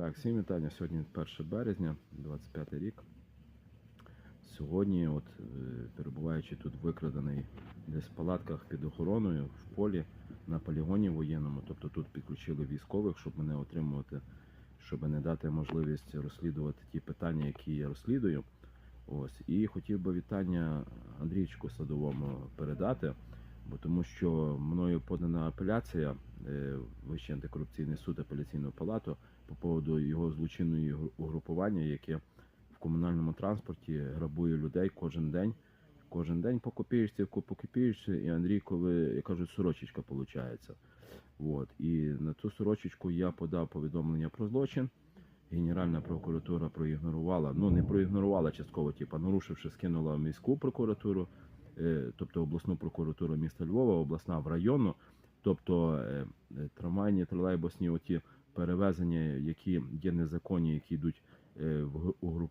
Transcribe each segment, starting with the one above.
Так, всім вітання. Сьогодні 1 березня, 25 рік. Сьогодні, от, е, перебуваючи тут викрадений десь в палатках під охороною в полі на полігоні воєнному, тобто тут підключили військових, щоб мене отримувати, щоб не дати можливість розслідувати ті питання, які я розслідую. Ось. І хотів би вітання Андрійчику Садовому передати, бо тому що мною подана апеляція е, Вищий антикорупційний суд апеляційного палату по поводу його злочинної угрупування, яке в комунальному транспорті грабує людей кожен день. Кожен день по копієчці, по копієчці, і Андрій, коли як кажуть, сорочечка виходить. От. І на ту сорочечку я подав повідомлення про злочин. Генеральна прокуратура проігнорувала, ну не проігнорувала частково, типу, нарушивши, скинула в міську прокуратуру, тобто обласну прокуратуру міста Львова, обласна в районну. Тобто е, е, трамвайні, тролейбусні оті перевезення, які є незаконні, які йдуть е,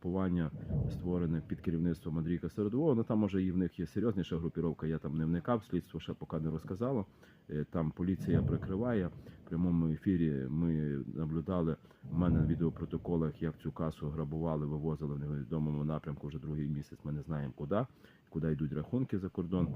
угрупування, створене під керівництвом Андрійка Середового. Ну там може і в них є серйозніша групіровка, я там не вникав, слідство ще поки не розказало. Е, Там поліція прикриває. В прямому ефірі ми наблюдали в мене на відеопротоколах, як цю касу грабували, вивозили в невідомому напрямку вже другий місяць. Ми не знаємо куди, куди йдуть рахунки за кордон.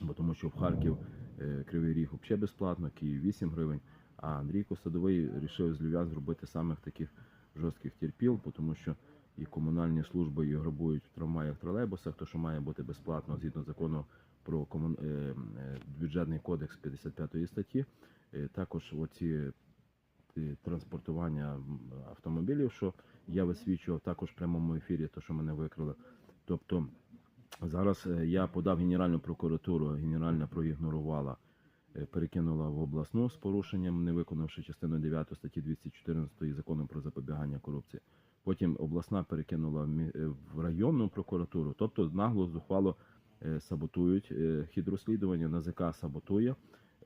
Бо тому що в Харків е, Кривий Ріг взагалі безплатно, Київ 8 гривень. А Андрійко Садовий вирішив з Львів'ян зробити самих таких жорстких терпіл, тому що і комунальні служби її грабують в трамваях, тролейбусах, то що має бути безплатно згідно закону про комун... е, е, бюджетний кодекс 55 статті. Е, Також оці транспортування автомобілів, що я висвічував також в прямому ефірі, то що мене викрили. Тобто зараз я подав Генеральну прокуратуру, Генеральна проігнорувала, перекинула в обласну з порушенням, не виконавши частину 9 статті 214 закону про запобігання корупції. Потім обласна перекинула в е, районну прокуратуру, тобто нагло зухвало е, саботують е, хід розслідування, НАЗК саботує.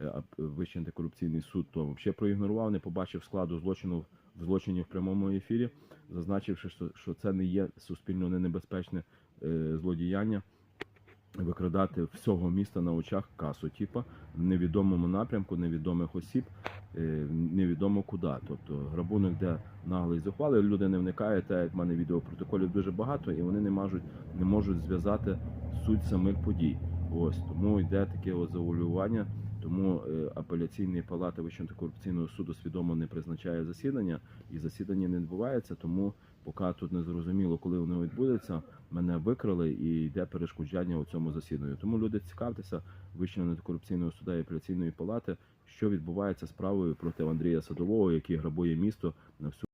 е, а Вищий антикорупційний суд то взагалі проігнорував, не побачив складу злочину в злочині в прямому ефірі, зазначивши, що, це не є суспільно небезпечне е, злодіяння. Викрадати всього міста на очах касу, типа в невідомому напрямку, невідомих осіб, е, невідомо куди. Тобто грабунок, де наглий зухвали, люди не вникають, так як в мене відеопротоколів дуже багато, і вони не можуть, не можуть зв'язати суть самих подій. Ось тому йде таке от заулювання. Тому е, апеляційний палата Вищого антикорупційного суду свідомо не призначає засідання, і засідання не відбувається. Тому поки тут не зрозуміло, коли воно відбудеться, мене викрали і йде перешкоджання у цьому засіданню. Тому люди цікавтеся Вищого антикорупційного суда і апеляційної палати, що відбувається справою проти Андрія Садового, який грабує місто на всю.